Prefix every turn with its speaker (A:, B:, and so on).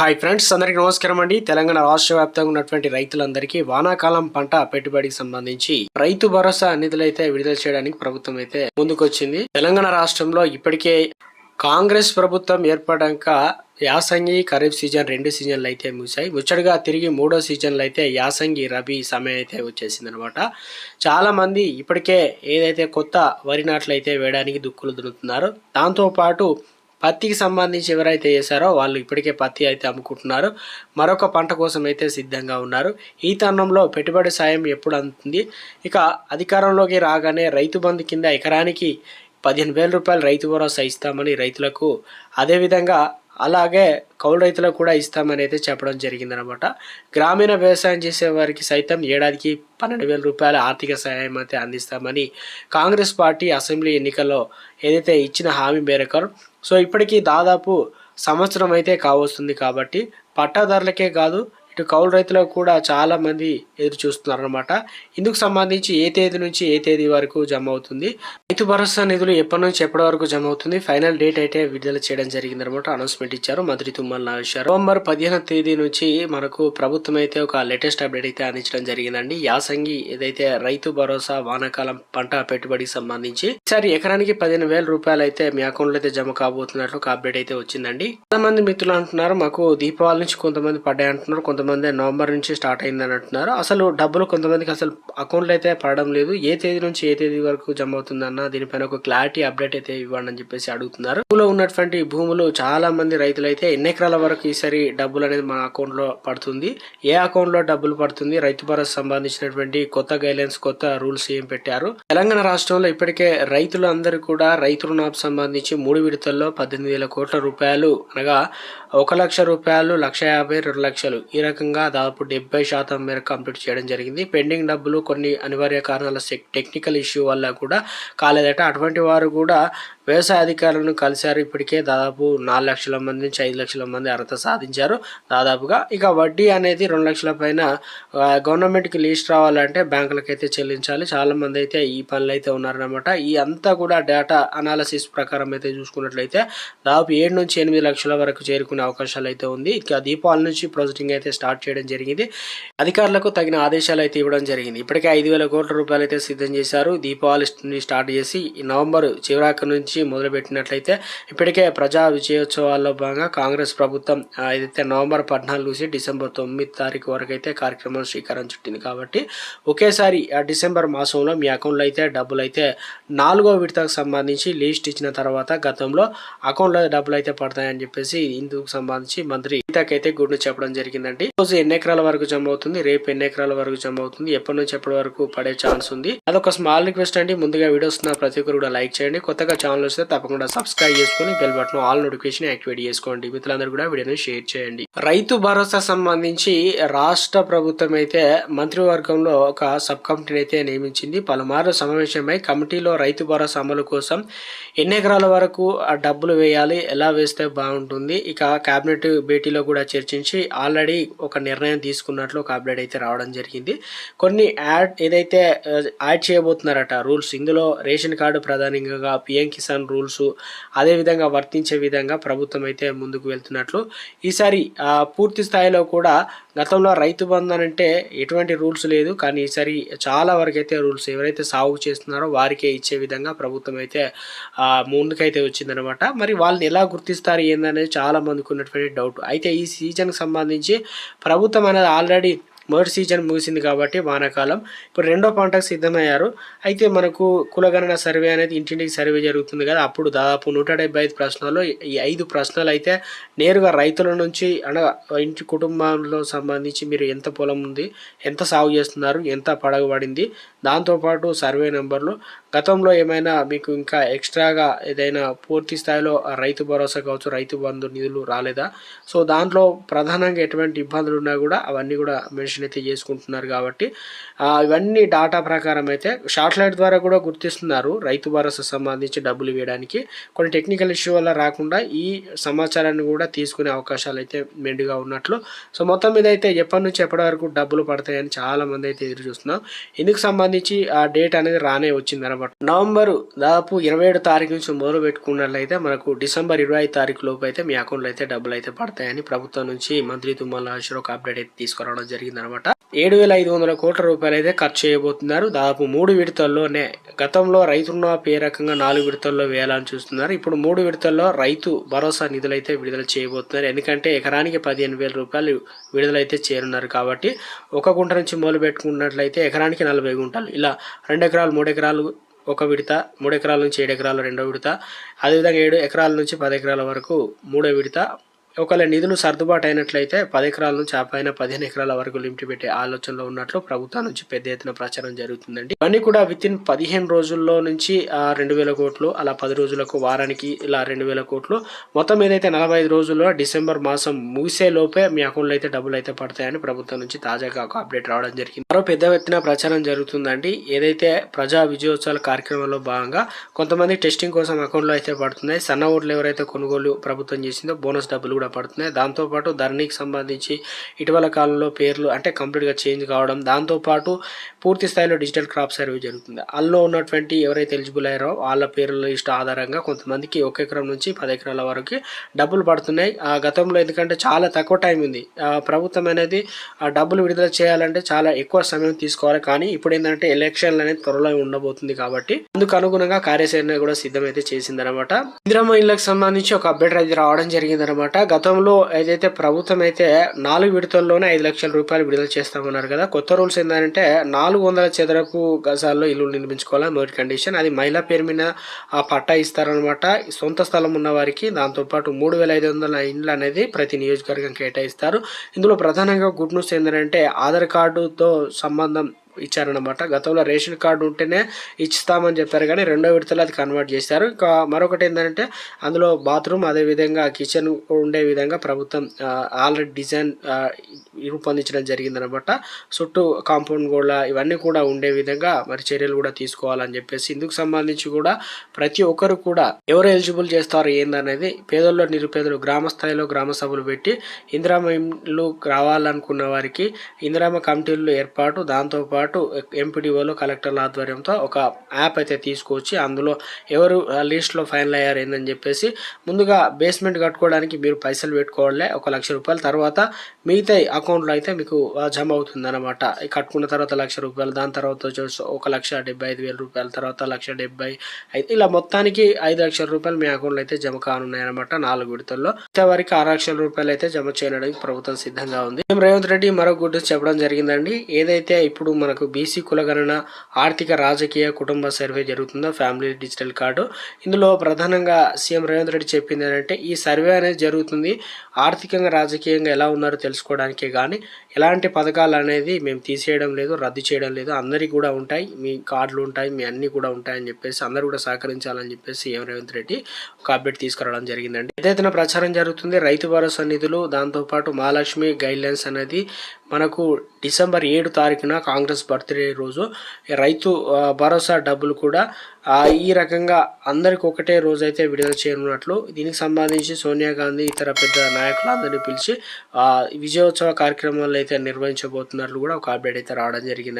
A: Hi friends అందరికీ నమస్కారం అండి. తెలంగాణ రాష్ట్ర వ్యాప్తంగా ఉన్నటువంటి రైతులందరికీ వానాకాలం పంట పెట్టుబడికి సంబంధించి రైతు భరోసా నిధులైతే విడుదల చేయడానికి ప్రభుత్వం అయితే ముందుకొచ్చింది. తెలంగాణ రాష్ట్రంలో ఇప్పటికే కాంగ్రెస్ ప్రభుత్వం ఏర్పడాక యాసంగి ఖరీఫ్ సీజన్ రెండు సీజన్లు అయితే ముగిశాయి. ముచ్చటగా తిరిగి మూడో సీజన్లు అయితే యాసంగి రబీ సమయం అయితే వచ్చేసింది అనమాట చాలామంది ఇప్పటికే ఏదైతే కొత్త వరి నాట్లు అయితే వేయడానికి దుక్కులు దున్నుతున్నారు దాంతోపాటు పత్తికి సంబంధించి ఎవరైతే చేశారో వాళ్ళు ఇప్పటికే పత్తి అయితే అమ్ముకుంటున్నారు. మరొక పంట కోసం అయితే సిద్ధంగా ఉన్నారు. ఈ తరుణంలో పెట్టుబడి సాయం ఎప్పుడు అందుతుంది? ఇక అధికారంలోకి రాగానే రైతు బంధు కింద ఎకరానికి పదిహేను వేల రూపాయలు రైతు భరోసా ఇస్తామని రైతులకు అదేవిధంగా అలాగే కౌలు రైతులకు కూడా ఇస్తామని అయితే చెప్పడం జరిగిందనమాట. గ్రామీణ వ్యవసాయం చేసే వారికి సైతం ఏడాదికి పన్నెండు వేల రూపాయల ఆర్థిక సహాయం అయితే అందిస్తామని కాంగ్రెస్ పార్టీ అసెంబ్లీ ఎన్నికల్లో ఏదైతే ఇచ్చిన హామీ మేరకు సో ఇప్పటికీ దాదాపు సంవత్సరం అయితే కావస్తుంది కాబట్టి పట్టాదారులకే కాదు కౌలు రైతులకు కూడా చాలా మంది ఎదురు చూస్తున్నారు అనమాట ఇందుకు సంబంధించి ఏ తేదీ నుంచి ఏ తేదీ వరకు జమ అవుతుంది? రైతు భరోసా నిధులు ఎప్పటి నుంచి ఎప్పటి వరకు జమ అవుతుంది? ఫైనల్ డేట్ అయితే విడుదల చేయడం జరిగింది అనమాట అనౌన్స్మెంట్ ఇచ్చారు మంత్రి తుమ్మల నాగేశ్వర నవంబర్ పదిహేను తేదీ నుంచి మనకు ప్రభుత్వం అయితే ఒక లేటెస్ట్ అప్డేట్ అయితే అందించడం జరిగిందండి. యాసంగి ఏదైతే రైతు భరోసా వానాకాలం పంట పెట్టుబడికి సంబంధించి ఈసారి ఎకరానికి పదిహేను వేల రూపాయలు అయితే మీ అకౌంట్లో అయితే జమ కాబోతున్నట్లు ఒక అప్డేట్ అయితే వచ్చిందండి. చాలా మంది మిత్రులు అంటున్నారు మాకు దీపావళి నుంచి కొంతమంది పడ్డాయి అంటున్నారు కొంతమంది నవంబర్ నుంచి స్టార్ట్ అయిందని అంటున్నారు. అసలు డబ్బులు కొంతమందికి అసలు అకౌంట్లో అయితే పడడం లేదు. ఏ తేదీ నుంచి ఏ తేదీ వరకు జమ అవుతుందన్న దీనిపైన ఒక క్లారిటీ అప్డేట్ అయితే ఇవ్వండి అని చెప్పేసి అడుగుతున్నారు. భూమిలో ఉన్నటువంటి భూములు చాలా మంది రైతులు అయితే ఎన్ని ఎకరాల వరకు ఈసారి డబ్బులు అనేది మన అకౌంట్లో పడుతుంది. ఏ అకౌంట్లో డబ్బులు పడుతుంది? రైతు భరోసా సంబంధించినటువంటి కొత్త గైడ్లైన్స్ కొత్త రూల్స్ ఏం పెట్టారు? తెలంగాణ రాష్ట్రంలో ఇప్పటికే రైతులు అందరూ కూడా రైతు రుణాకు సంబంధించి మూడు విడతల్లో పద్దెనిమిది వేల కోట్ల రూపాయలు అనగా ఒక లక్ష రూపాయలు లక్ష యాభై రెండు లక్షలు. ఈ రకంగా దాదాపు డెబ్బై శాతం మేరకు కంప్లీట్ చేయడం జరిగింది. పెండింగ్ డబ్బులు కొన్ని అనివార్య కారణాల టెక్నికల్ ఇష్యూ వల్ల కూడా కాలేదట. అటువంటి వారు కూడా వ్యవసాయ అధికారులను కలిశారు. ఇప్పటికే దాదాపు నాలుగు లక్షల మంది నుంచి ఐదు లక్షల మంది అర్హత సాధించారు. దాదాపుగా ఇక వడ్డీ అనేది రెండు లక్షల పైన గవర్నమెంట్కి లీస్ట్ రావాలంటే బ్యాంకులకు అయితే చెల్లించాలి. చాలా మంది అయితే ఈ పనులు అయితే ఉన్నారనమాట ఈ అంతా కూడా డేటా అనాలసిస్ ప్రకారం అయితే చూసుకున్నట్లయితే దాదాపు ఏడు నుంచి ఎనిమిది లక్షల వరకు చేరుకునే అవకాశాలు అయితే ఉంది. ఇక దీపావళి నుంచి ప్రాజెక్టింగ్ అయితే స్టార్ట్ చేయడం జరిగింది. అధికారులకు తగిన ఆదేశాలు అయితే ఇవ్వడం జరిగింది. ఇప్పటికే ఐదు వేల కోట్ల రూపాయలు అయితే సిద్ధం చేశారు. దీపావళి స్టార్ట్ చేసి నవంబర్ చివరాక నుంచి మొదలుపెట్టినట్లయితే ఇప్పటికే ప్రజా విజయోత్సవాల్లో భాగంగా కాంగ్రెస్ ప్రభుత్వం ఏదైతే నవంబర్ పద్నాలుగు నుంచి డిసెంబర్ తొమ్మిది తారీఖు వరకు అయితే కార్యక్రమం శ్రీకారం చుట్టింది కాబట్టి ఒకేసారి ఆ డిసెంబర్ మాసంలో మీ అకౌంట్లో అయితే డబ్బులు అయితే నాలుగో విడతకు సంబంధించి లిస్ట్ ఇచ్చిన తర్వాత గతంలో అకౌంట్లో డబ్బులు అయితే పడతాయని చెప్పేసి ఇందుకు సంబంధించి మంత్రి అయితే గుడ్ను చెప్పడం జరిగిందండి. రోజు ఎన్ని ఎకరాల వరకు జమ అవుతుంది? రేపు ఎన్ని ఎకరాల వరకు జమ అవుతుంది? ఎప్పటి నుంచి ఎప్పటి వరకు పడే ఛాన్స్ ఉంది? అదొక స్మాల్ రిక్వెస్ట్ అండి. ముందుగా వీడియోస్ ఉన్న ప్రతి ఒక్కరు కూడా లైక్ చేయండి. కొత్తగా ఛానల్ వస్తే తప్పకుండా సబ్స్క్రైబ్ చేసుకొని bell button all notification activate చేసుకోండి. మిత్రులందరూ కూడా వీడియోని షేర్ చేయండి. రైతు భరోసా సంబంధించి రాష్ట్ర ప్రభుత్వం అయితే మంత్రివర్గంలో ఒక సబ్ కమిటీని అయితే నియమించింది. పలుమార్లు సమావేశమై కమిటీలో రైతు భరోసా అమలు కోసం ఎన్ని ఎకరాల వరకు డబ్బులు వేయాలి? ఎలా వేస్తే బాగుంటుంది? ఇక కేబినెట్ భేటీలో కూడా చర్చించి ఆల్రెడీ ఒక నిర్ణయం తీసుకున్నట్లు ఒక అప్డేట్ అయితే రావడం జరిగింది. కొన్ని యాడ్ ఏదైతే యాడ్ చేయబోతున్నారట రూల్స్ ఇందులో రేషన్ కార్డు ప్రధానంగా పిఎం కిసాన్ రూల్స్ అదేవిధంగా వర్తించే విధంగా ప్రభుత్వం అయితే ముందుకు వెళ్తున్నట్లు. ఈసారి పూర్తి స్థాయిలో కూడా గతంలో రైతు బంధన్ అంటే ఎటువంటి రూల్స్ లేదు. కానీ ఈసారి చాలా వరకు అయితే రూల్స్ ఎవరైతే సాగు చేస్తున్నారో వారికే ఇచ్చే విధంగా ప్రభుత్వం అయితే ముందుకైతే వచ్చిందనమాట మరి వాళ్ళని ఎలా గుర్తిస్తారు ఏందనేది చాలా మందికి ఉన్నటువంటి డౌట్. అయితే ఈ సీజన్కి సంబంధించి ప్రభుత్వం అనేది ఆల్రెడీ మొదటి సీజన్ ముగిసింది కాబట్టి వానాకాలం. ఇప్పుడు రెండో పంటకు సిద్ధమయ్యారు. అయితే మనకు కులగణన సర్వే అనేది ఇంటింటికి సర్వే జరుగుతుంది కదా. అప్పుడు దాదాపు నూట డెబ్బై ఐదు ప్రశ్నలు ఈ ఐదు ప్రశ్నలు అయితే నేరుగా రైతుల నుంచి అనగా ఇంటి కుటుంబంలో సంబంధించి మీరు ఎంత పొలం ఉంది ఎంత సాగు చేస్తున్నారు ఎంత పడగబడింది దాంతోపాటు సర్వే నెంబర్లు. గతంలో ఏమైనా మీకు ఇంకా ఎక్స్ట్రాగా ఏదైనా పూర్తి స్థాయిలో రైతు భరోసా కావచ్చు రైతు బంధు నిధులు రాలేదా? సో దాంట్లో ప్రధానంగా ఎటువంటి ఇబ్బందులు ఉన్నా కూడా అవన్నీ కూడా మెన్షన్ వెరిఫికేషన్ అయితే చేసుకుంటున్నారు కాబట్టి ఇవన్నీ డాటా ప్రకారం అయితే శాటిలైట్ ద్వారా కూడా గుర్తిస్తున్నారు రైతు భరోసా సంబంధించి డబ్బులు వేయడానికి. కొన్ని టెక్నికల్ ఇష్యూ వల్ల రాకుండా ఈ సమాచారాన్ని కూడా తీసుకునే అవకాశాలు అయితే మెండుగా ఉన్నట్లు. సో మొత్తం మీద అయితే ఎప్పటి నుంచి ఎప్పటి వరకు డబ్బులు పడతాయని చాలా మంది అయితే ఎదురు చూస్తున్నాం. ఇందుకు సంబంధించి ఆ డేట్ అనేది రానే వచ్చింది అనమాట. నవంబర్ దాదాపు ఇరవై ఏడు తారీఖు నుంచి మొదలు పెట్టుకున్నట్లయితే మనకు డిసెంబర్ ఇరవై ఐదు తారీఖు లోపు అయితే మీ అకౌంట్లో అయితే డబ్బులు అయితే పడతాయని ప్రభుత్వం నుంచి మంత్రి తుమ్మల నాగేశ్వరరావు ఒక అప్డేట్ అయితే తీసుకురావడం జరిగింది అనమాట ఏడు వేల ఐదు వందల కోట్ల రూపాయలు అయితే ఖర్చు చేయబోతున్నారు. దాదాపు మూడు విడతల్లోనే గతంలో రైతున్న ఏ రకంగా నాలుగు విడతల్లో వేయాలని చూస్తున్నారు. ఇప్పుడు మూడు విడతల్లో రైతు భరోసా నిధులు అయితే విడుదల చేయబోతున్నారు. ఎందుకంటే ఎకరానికి పదిహేను వేల రూపాయలు విడుదలైతే చేరున్నారు కాబట్టి ఒక గుంట నుంచి మొదలు పెట్టుకున్నట్లయితే ఎకరానికి నలభై గుంటలు. ఇలా రెండు ఎకరాలు మూడు ఎకరాలు ఒక విడత మూడు ఎకరాల నుంచి ఏడు ఎకరాలు రెండో విడత అదేవిధంగా ఏడు ఎకరాల నుంచి పది ఎకరాల వరకు మూడో విడత ఒకవేళ నిధులు సర్దుబాటు అయినట్లయితే పది ఎకరాల నుంచి ఆ పైన పదిహేను ఎకరాల వరకు లిమిట్ పెట్టే ఆలోచనలో ఉన్నట్లు ప్రభుత్వం నుంచి పెద్ద ఎత్తున ప్రచారం జరుగుతుందండి. ఇవన్నీ కూడా విత్ ఇన్ పదిహేను రోజుల్లో నుంచి రెండు వేల కోట్లు అలా పది రోజులకు వారానికి ఇలా రెండు వేల కోట్లు. మొత్తం ఏదైతే నలభై ఐదు రోజుల్లో డిసెంబర్ మాసం ముగిసే లోపే మీ అకౌంట్లో అయితే డబ్బులు అయితే పడతాయని ప్రభుత్వం నుంచి తాజాగా ఒక అప్డేట్ రావడం జరిగింది. మరో పెద్ద ఎత్తున ప్రచారం జరుగుతుందండి. ఏదైతే ప్రజా విజయోత్సవాల కార్యక్రమంలో భాగంగా కొంతమంది టెస్టింగ్ కోసం అకౌంట్లో అయితే పడుతున్నాయి. సన్న ఓట్లు ఎవరైతే కొనుగోలు ప్రభుత్వం చేసిందో బోనస్ డబ్బులు కూడా పడుతున్నాయి. దాంతోపాటు ధరణికి సంబంధించి ఇటీవల కాలంలో పేర్లు అంటే కంప్లీట్గా చేంజ్ కావడం దాంతోపాటు పూర్తి స్థాయిలో డిజిటల్ క్రాప్ సర్వే జరుగుతుంది. అందులో ఉన్నటువంటి ఎవరైతే ఎలిజిబుల్ అయ్యారో వాళ్ళ పేర్ల లిస్ట్ ఆధారంగా కొంతమందికి ఒక ఎకరం నుంచి పది ఎకరాల వరకు డబ్బులు పడుతున్నాయి. ఆ గతంలో ఎందుకంటే చాలా తక్కువ టైం ఉంది. ప్రభుత్వం అనేది ఆ డబ్బులు విడుదల చేయాలంటే చాలా ఎక్కువ సమయం తీసుకోవాలి. కానీ ఇప్పుడు ఏంటంటే ఎలక్షన్లు అనేది త్వరలో ఉండబోతుంది కాబట్టి అందుకు అనుగుణంగా కార్యాచరణ కూడా సిద్ధమైతే చేసిందనమాట. ఇందిరమ్మ ఇళ్ళకు సంబంధించి ఒక అప్డేట్ అయితే రావడం జరిగిందనమాట. గతంలో ఏదైతే ప్రభుత్వం అయితే నాలుగు విడతల్లోనే ఐదు లక్షల రూపాయలు విడుదల చేస్తామన్నారు కదా కొత్త రూల్స్ ఏంటంటే నాలుగు వందల చదరపు గజాల్లో ఇల్లు నిర్మించుకోవాలని మొదటి కండిషన్ అది మహిళా పేరు మీద ఆ పట్టా ఇస్తారనమాట సొంత స్థలం ఉన్న వారికి దాంతోపాటు మూడు వేల ఐదు వందల ఇండ్లు అనేది ప్రతి నియోజకవర్గం కేటాయిస్తారు. ఇందులో ప్రధానంగా గుడ్ న్యూస్ ఏంటంటే ఆధార్ కార్డుతో సంబంధం ఇచ్చారనమాట గతంలో రేషన్ కార్డు ఉంటేనే ఇస్తామని చెప్పారు కానీ రెండో విడతలో అది కన్వర్ట్ చేశారు. ఇంకా మరొకటి ఏంటంటే అందులో బాత్రూమ్ అదేవిధంగా కిచెన్ ఉండే విధంగా ప్రభుత్వం ఆల్రెడీ డిజైన్ రూపొందించడం జరిగిందనమాట. చుట్టూ కాంపౌండ్ గోడ ఇవన్నీ కూడా ఉండే విధంగా మరి చర్యలు కూడా తీసుకోవాలని చెప్పేసి ఇందుకు సంబంధించి కూడా ప్రతి ఒక్కరు కూడా ఎవరు ఎలిజిబుల్ చేస్తారు ఏందనేది పేదల్లో నిరుపేదలు గ్రామ స్థాయిలో గ్రామ సభలు పెట్టి ఇందిరామ రావాలనుకున్న వారికి ఇందిరామ కమిటీలు ఏర్పాటు దాంతోపాటు ఎంపీడీఓలు కలెక్టర్ల ఆధ్వర్యంతో ఒక యాప్ అయితే తీసుకొచ్చి అందులో ఎవరు లిస్ట్లో ఫైనల్ అయ్యారు ఏందని చెప్పేసి ముందుగా బేస్మెంట్ కట్టుకోవడానికి మీరు పైసలు పెట్టుకోవాలి ఒక లక్ష రూపాయల తర్వాత మిగతా అకౌంట్లో అయితే మీకు జమ అవుతుంది అనమాట కట్టుకున్న తర్వాత లక్ష రూపాయలు దాని తర్వాత వచ్చేసి ఒక లక్ష డెబ్బై ఐదు వేల రూపాయల తర్వాత లక్ష డెబ్బై ఐదు ఇలా మొత్తానికి ఐదు లక్షల రూపాయలు మీ అకౌంట్లో అయితే జమ కానున్నాయి అనమాట నాలుగు విడతల్లో. ఇంతవరకు ఆరు లక్షల రూపాయలు అయితే జమ చేయడానికి ప్రభుత్వం సిద్ధంగా ఉంది. రేవంత్ రెడ్డి మరో గుడ్ చెప్పడం జరిగిందండి. ఏదైతే ఇప్పుడు మనకు బీసీ కులగణన ఆర్థిక రాజకీయ కుటుంబ సర్వే జరుగుతుందో ఫ్యామిలీ డిజిటల్ కార్డు ఇందులో ప్రధానంగా సీఎం రేవంత్ రెడ్డి చెప్పింది ఏంటంటే ఈ సర్వే అనేది జరుగుతుంది. ఆర్థికంగా రాజకీయంగా ఎలా ఉన్నారో తెలుసుకోవడానికి కానీ ఎలాంటి పథకాలు అనేది మేము తీసేయడం లేదు రద్దు చేయడం లేదు. అందరికీ కూడా ఉంటాయి. మీ కార్డులు ఉంటాయి మీ అన్నీ కూడా ఉంటాయని చెప్పేసి అందరూ కూడా సహకరించాలని చెప్పేసి సీఎం రేవంత్ రెడ్డి ఒక అప్డేట్ తీసుకురావడం జరిగిందండి. ఏదైతే ప్రచారం జరుగుతుంది రైతు భరోసా నిధులు దాంతోపాటు మహాలక్ష్మి గైడ్లైన్స్ అనేది మనకు డిసెంబర్ ఏడు తారీఖున కాంగ్రెస్ బర్త్డే రోజు రైతు భరోసా డబ్బులు కూడా ఈ రకంగా అందరికి ఒకటే రోజు అయితే విడుదల చేయనున్నట్లు దీనికి సంబంధించి సోనియా గాంధీ ఇతర పెద్ద నాయకులందరినీ పిలిచి విజయోత్సవ కార్యక్రమాలు అయితే నిర్వహించబోతున్నట్లు కూడా ఒక అప్డేట్ అయితే రావడం జరిగింది